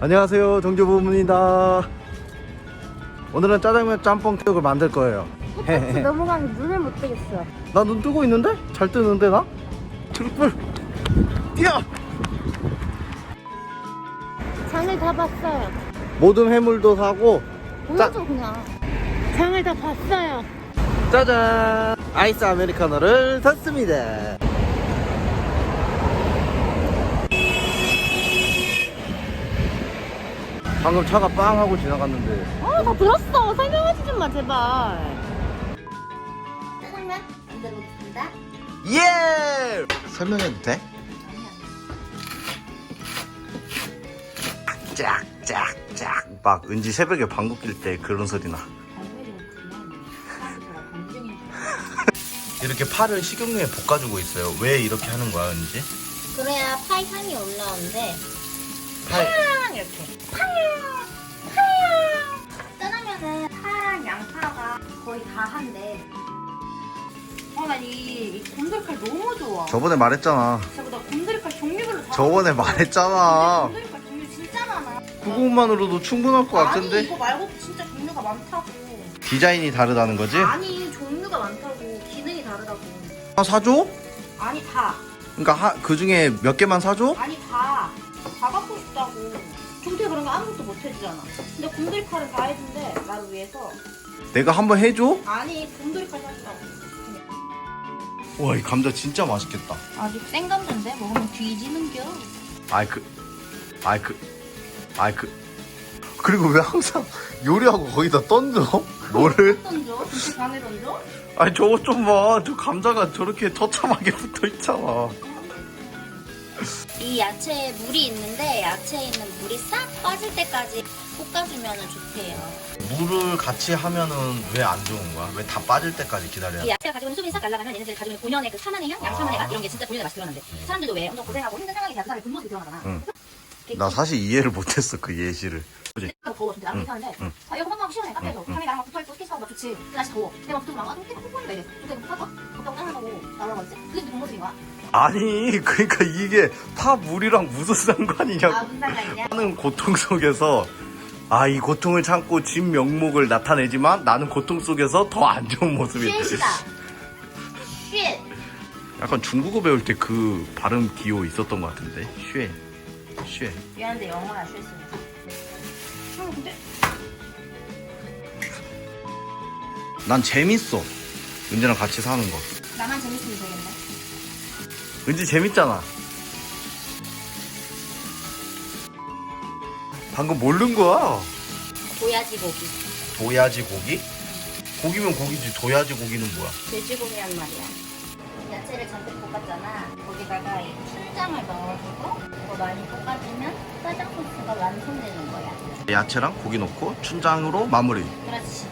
안녕하세요 정조부입니다 오늘은 짜장면 짬뽕 태국을 만들 거예요 햇볕이 강해 눈을 못 뜨겠어. 나 눈 뜨고 있는데? 잘 뜨는데 나? 트리플 뛰어! 장을 다 봤어요. 모든 해물도 사고 보여줘 그냥. 장을 다 봤어요. 짜잔 아이스 아메리카노를 샀습니다 방금 차가 빵 하고 지나갔는데 아, 다 들었어. 설명하지 좀 마, 제발. 짜장면 만들어 보겠습니다. 예! 설명해도 돼? 짝짝짝 막 은지 새벽에 방귀 낄때 그런 소리 나 이렇게 파를 식용유에 볶아주고 있어요 왜 이렇게 하는 거야 은지? 그래야 파이 향이 올라오는데 파 팡 이렇게 팡! 팡! 짜장면은 파랑 양파가 거의 다 한데 어, 난이 이 곰돌칼 너무 좋아. 저번에 말했잖아 진짜 나 곰돌칼 종류별로 다 저번에. 말했잖아 근데 곰돌칼 종류 진짜 많아. 그것만으로도 충분할 것 아니 같은데 이거 말고 진짜 종류가 많다고. 디자인이 다르다는 거지? 아니 종류가 많다고 기능이 다르다고. 아, 사줘? 아니 다. 그러니까 그 중에 몇 개만 사줘? 아니 다. 다 갖고 싶다고. 종태 그런 거 아무것도 못 해주잖아. 근데 곰돌이 칼은 다 해준대 나를 위해서. 내가 한번 해줘? 아니 곰돌이 칼 사주라고. 와 이 감자 진짜 맛있겠다 아직 생 감자인데 먹으면 뒤지는겨. 아이 그 아이 그 아이 그 그리고 왜 항상 요리하고 거기다 던져? 뭐를? 던져? 진짜 간에 던져? 아니 저거 좀 봐 저 감자가 저렇게 처참하게 붙어 있잖아 이 야채에 물이 있는데 야채에 있는 물이 싹 빠질 때까지 볶아주면 좋대요. 물을 같이 하면은 왜 안 좋은 거야? 왜 다 빠질 때까지 기다려야 이 야채가 가지고 있는 수분이 싹 날아가면 얘네들이 가지고 있는 본연의 그 사만의 향, 양사만의 맛 이런 게 진짜 본연의 맛이 드러난대. 사람들도 왜 엄청 고생하고 힘든 상황이 그 다음에 굶모습이 드러나잖아. 응. 나 사실 이해를 못했어 그 예시를 그지? 가 더워 진짜 나랑 괜찮은데 응. 아 이거 한번 시원해 카페에서 카메 나랑 막 붙어있고 스케치하고 막 좋지 근데 날씨 더워. 내가 막 붙으면 막 아, 좀 뽀뽀해 이래 근데 못 하고 걷다고 짠하고 나오라고 했지? 그게 무슨 모습인 거야? 아니 그러니까 이게 파 물이랑 무슨 상관이냐고. 아 무슨 상관이냐? 하는 고통 속에서 아 이 고통을 참고 진 명목을 나타내지만 나는 고통 속에서 더 안 좋은 모습이 쉣이다. 쉣 약간 중국어 배울 때 그 발음 기호 있었던 것 같은데. 쉐 쉐. 미안한데 영어야 쉣은 응 근데 난 재밌어. 은지랑 같이 사는 거. 나만 재밌으면 되겠네. 은지 재밌잖아. 방금 모른 거야? 도야지 고기. 도야지 고기? 고기면 고기지. 도야지 고기는 뭐야? 돼지고기란 말이야. 야채를 잔뜩 볶았잖아. 거기다가 이 춘장을 넣어주고 이거 많이 볶아주면 짜장 소스가 완성되는 거야 야채랑 고기 넣고 춘장으로 마무리 그렇지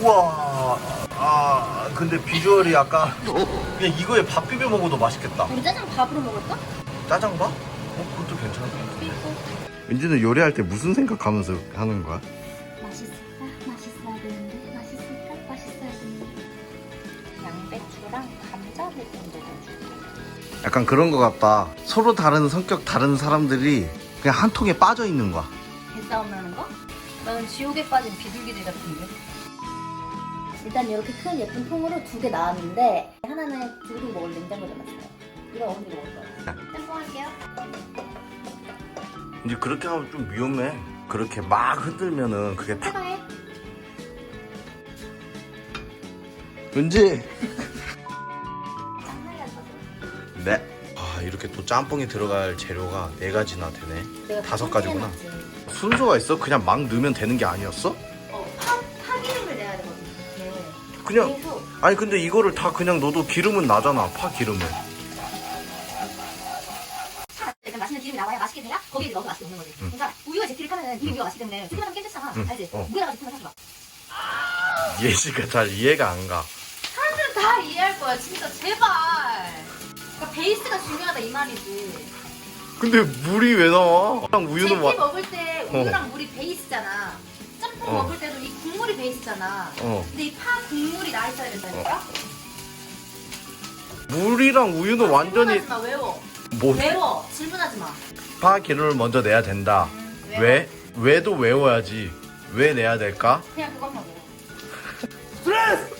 우와 아 근데 비주얼이 약간 그냥 이거에 밥 비벼 먹어도 맛있겠다 우리 짜장 밥으로 먹을까? 짜장밥? 어 그것도 괜찮을 것 같은데 은지는 요리할 때 무슨 생각하면서 하는 거야? 맛있을까? 맛있어야 되는데 맛있을까? 맛있어야 되는데 양배추랑 감자를 좀 넣어줄게 약간 그런 거 같다 서로 다른 성격 다른 사람들이 그냥 한 통에 빠져 있는 거야 배싸움 나는 거? 나는 지옥에 빠진 비둘기들 같은데 일단 이렇게 큰 예쁜 통으로 두 개 나왔는데 하나는 두루 먹을 냉장고에 넣었어요 이거 어머니 먹을 거예요 짬뽕 할게요 이제 그렇게 하면 좀 위험해 그렇게 막 흔들면은 그게 탁 사과해 은지 네. 아 이렇게 또 짬뽕이 들어갈 재료가 네 가지나 되네. 내가 다섯 다 가지구나. 해놨지. 순서가 있어? 그냥 막 넣으면 되는 게 아니었어? 어, 파, 파기름을 내야 되거든 이렇게 그냥 그래서 아니 근데 이거를 다 그냥 넣어도 기름은 나잖아. 파 기름은. 약간 맛있는 기름이 나와야 맛있게 돼야 거기에 넣어서 맛있게 먹는 거지 그러니까 우유가 제티를 타면 이 우유가 맛있기 때문에 스키마좀 깨졌잖아 응. 알지? 어. 물에다가 제티를 사지 마 예시가 잘 이해가 안 가. 사람들은 다 이해할 거야 진짜 제발 그러니까 베이스가 중요하다 이 말이지 근데 물이 왜 나와? 그냥 우유는 와. 먹을 때 우유랑 물이 베이스잖아 짬뽕 어. 먹을 때도 이 국물이 베이스잖아 어. 근데 이 파 국물이 나 있어야 된다니까 물이랑 우유는 완전히 질문하지 마 외워 뭐 외워 질문하지 마 파 기름을 먼저 내야 된다. 왜? 왜도 외워야지. 왜 내야 될까? 그냥 그것만 먹어. 고기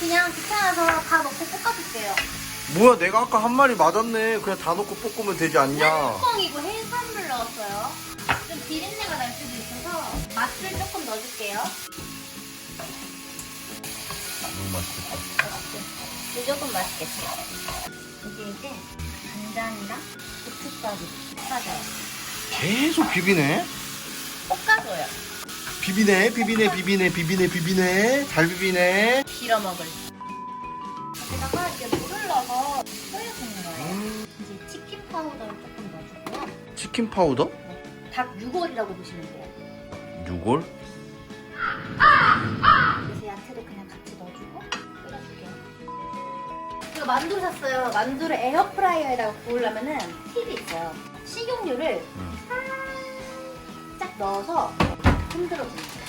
그냥 귀찮아서 다 넣고 볶아줄게요. 뭐야 내가 아까 한 마리 맞았네. 그냥 다 넣고 볶으면 되지 않냐? 뚜껑이고 해산물 넣었어요. 좀 비린내가 날 수도 있어서 맛을 조금 넣어줄게요. 너무 맛있겠다. 이제 조금 맛있겠죠. 이제 이제 간장이랑 고춧가루 볶아줘요. 계속 비비네. 볶아줘요. 비비네, 비비네, 비비네, 비비네, 비비네. 잘 비비네. 빌어 먹을. 여기다가 이제 물을 넣어서 끓여주는 거예요. 이제 치킨 파우더를 조금 넣어주고요. 치킨 파우더? 닭 6월이라고 보시면 돼요. 유골? 그래서 야채도 그냥 같이 넣어주고 끓여줄게요. 이거 만두 샀어요. 만두를 에어프라이어에다가 구우려면은 팁이 있어요. 식용유를 응. 살짝 넣어서 흔들어 주세요.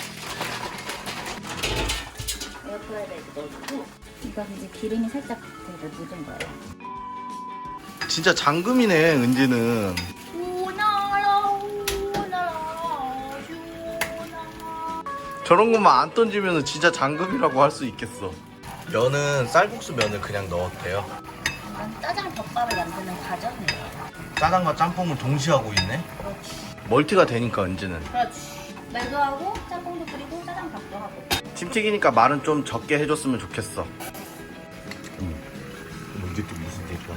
에어프라이어에 넣어주고 이거 이제 기름이 살짝 되게 묻은 거예요. 진짜 장금이네, 은지는. 우나라 우나라 주나 저런 것만 안 던지면 진짜 장금이라고 할 수 있겠어. 면은 쌀국수 면을 그냥 넣었대요. 이건 짜장 덮밥을 만드는 과정이에요. 짜장과 짬뽕을 동시에 하고 있네. 그렇지. 멀티가 되니까 은지는. 그렇지. 면도 하고 짬뽕도 끓이고 짜장밥도 하고. 침튀기니까 말은 좀 적게 해줬으면 좋겠어. 음. 이게 또 무슨 얘기야?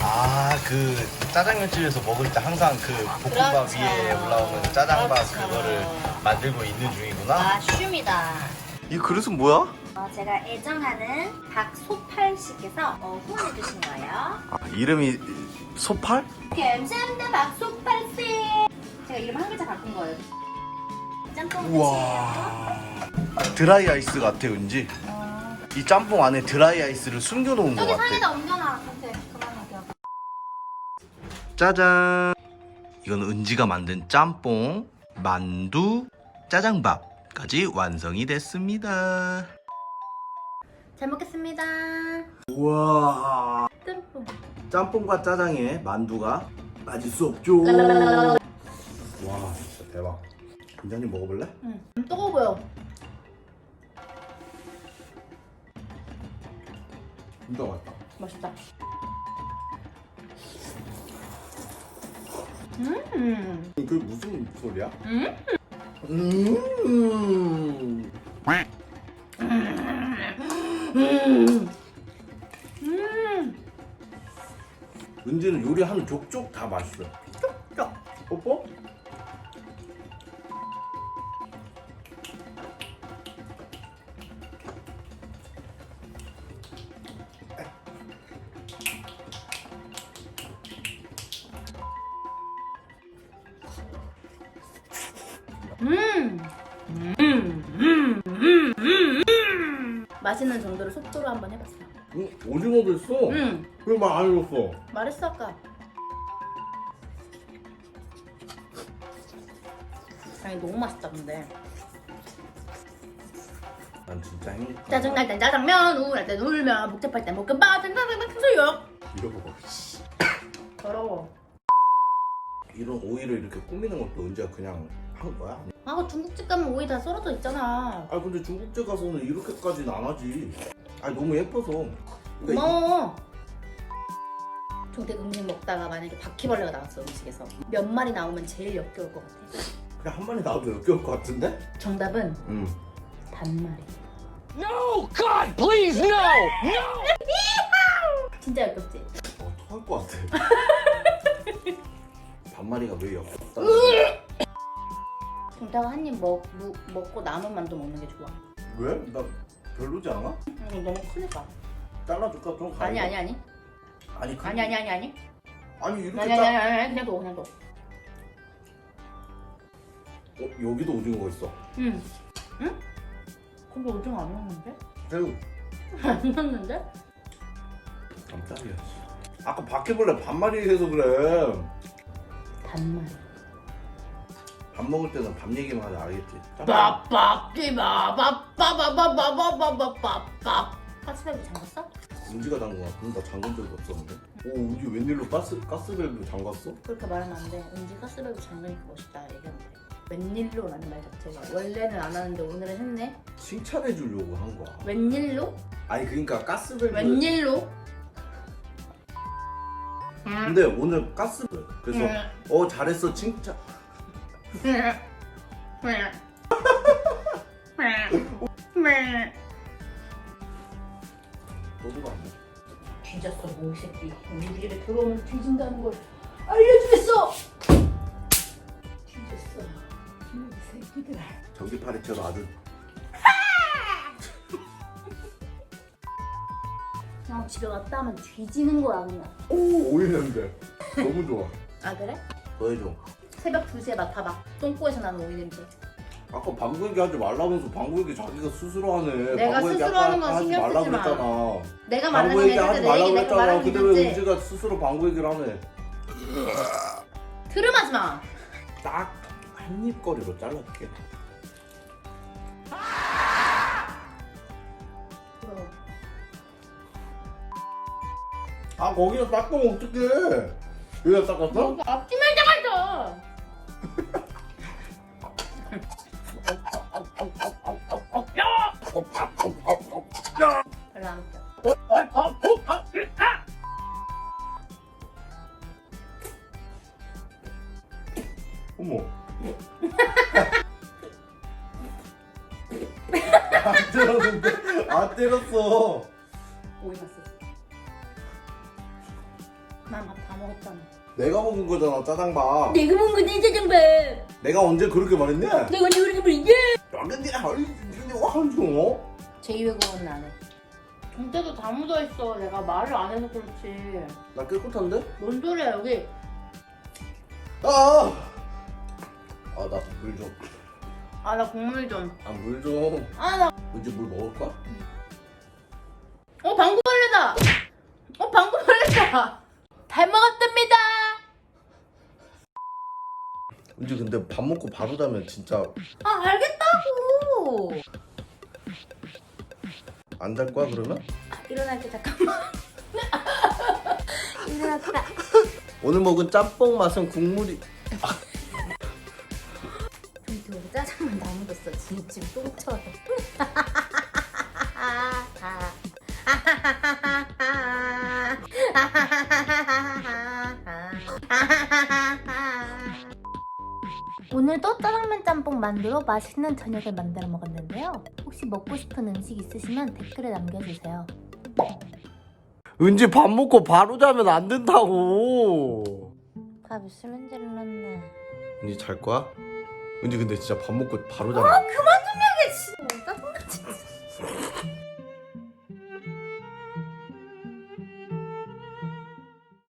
아, 그 짜장면집에서 먹을 때 항상 그 볶음밥 그렇죠. 위에 올라오는 짜장밥 그렇죠. 그거를 만들고 있는 중이구나. 아, 슈입니다. 이 그릇은 뭐야? 어, 제가 애정하는 박소팔 씨께서 어, 후원해 주신 거예요. 아, 이름이 소팔? 감사합니다, 박소팔 씨. 제가 이름 한 글자 바꾼 거예요. 짬뽕 끝이에요. 우와. 드라이 아이스 같아, 은지. 어, 이 짬뽕 안에 드라이 아이스를 숨겨놓은 것 같아. 산에다 옮겨놔. 그렇게 그만하게요. 짜잔. 이건 은지가 만든 짬뽕, 만두, 짜장밥까지 완성이 됐습니다. 잘 먹겠습니다. 우와. 짬뽕. 짬뽕과 짜장에 만두가 빠질 수 없죠. 와, 진짜 대박. 김장님 먹어볼래? 응. 뜨거워 보여. 진짜 맛있다. 맛있다. 음. 그게 무슨 소리야? 음. 음. 음. 음. 은지는 요리하는 족족 다 맛있어. 족족. 뽀뽀? 음. 음. 맛있는 정도로 속도로 한번 해봤어. 응, 오징어도 있어. 음. 왜말 안 해줬어? 말했어 아까. 아니 너무 맛있다 근데. 난 진짜 행복하다. 짜증날 땐 짜장면, 우울할 땐 울면, 복잡할 땐 볶음밥, 짜장면 크세요. 잃어먹어. 씨. 더러워. 이런 오이를 이렇게 꾸미는 것도 은지가 그냥 한 거야? 아 중국집 가면 오이 다 썰어져 있잖아. 아 근데 중국집 가서는 이렇게까지는 안 하지. 아 너무 예뻐서. 그러니까 고마워. 종택 음식 먹다가 만약에 바퀴벌레가 나왔어 음식에서 몇 마리 나오면 제일 역겨울 것 같아. 이- 그냥 한 마리 나와도 역겨울 것 같은데? 정답은 응. 반 마리. No! God, please, no! 진짜 역겹지? 어, 토할 것 같아. 반마리가 왜 역겹다? 정탁은 한입 먹, 무- 먹고 남은 만두 먹는 게 좋아. 왜? 나 별로지 않아? 이거 너무 크니까. 잘라줄까 좀? 아니 아니 아니. 아니 그, 아니 아니 아니 아니. 아니 이렇게 아니 아니 짜. 아니 아니 그냥 둬 그냥 둬. 어, 여기도 오징어가 있어. 응. 응? 근데 오징어 안 넣었는데? 새우. 안 넣었는데? 깜짝이야. 아까 바퀴벌레 반마리 해서 그래. 반마리. 밥 먹을 때는 밥 얘기만 하자 알겠지? 빠빠삐바바바바바바바바바빠 가스밸브 잠갔어? 은지가 담근 거야. 근데 나 잠근 적이 없었는데. 오, 은지 웬일로 가스 가스밸브 잠갔어? 그렇게 말하면 안 돼. 은지 가스밸브 잠그니까 멋있다 얘기하면 돼. 웬일로라는 말 자체가 원래는 안 하는데 오늘은 했네. 칭찬해 주려고 한 거야. 웬일로? 아니 그러니까 가스밸브. 웬일로? 근데 오늘 가스밸브. 그래서 어 잘했어 칭찬. 너도 안 돼. 뒤졌어 뭐 새끼. 우리 집에 들어오면 뒤진다는 걸 알려주겠어. 뒤졌어. 이 새끼들. 전기파리처럼 아주 집에 왔다 하면 뒤지는 거야 그냥. 오 오일 냄새. 너무 좋아. 아 그래? 더 해줘. 새벽 2시에 맡아봐. 똥꼬에서 나는 오이 냄새. 아까 방구 얘기 하지 말라면서 방구 얘기 자기가 스스로 하네. 내가 방구 얘기 스스로 아까 하는 건 하지 신경 말라고 쓰지 마. 그랬잖아. 내가 방구 말하는 얘기 게 하지 내 말라고 얘기 내가 그랬잖아. 말하는 게 근데 왜. 은지가 스스로 방구 얘기를 하네. 트름하지 마. 딱 한 입거리로 잘라줄게. 그럼. 아 거기서 닦으면 어떡해. 여기다 닦았어? 너 앞뒤 별로 안 웃겨. 어머. 안 때렸는데 안 때렸어. 오이 맛있어. 난밥 다 먹었잖아. 내가 먹은 거잖아 짜장밥. 내가 먹은 거지 짜장밥. 내가 언제 그렇게 말했니? 야 내가 언제 그렇게 부리게? 근데 아니 와한종 제2외국어는 안 해. 동태도 다 묻어있어. 내가 말을 안 해서 그렇지. 나 깨끗한데? 뭔 소리야 여기. 아! 아, 나 물 좀. 아 나 국물 좀. 아, 물 좀. 아 나. 이제 물 먹을 거야? 어 방구벌레다. 어 방구벌레다. 잘 먹었답니다. 이제 근데 밥 먹고 바로 자면 진짜 아 알겠다고. 안잘 거야 그러면? 아, 일어날게 잠깐만. 일어났다. 오늘 먹은 짬뽕 맛은 국물이 근데 우리 짜장면 다 묻었어. 진짜 똥처 오늘도 짜장면 짬뽕 만두로 맛있는 저녁을 만들어 먹었는데요. 혹시 먹고 싶은 음식 있으시면 댓글에 남겨주세요. 은지 밥 먹고 바로 자면 안 된다고 밥 있으면 질렀네. 은지 잘 거야? 은지 근데 진짜 밥 먹고 바로 자면 그만 좀 얘기해. 씨.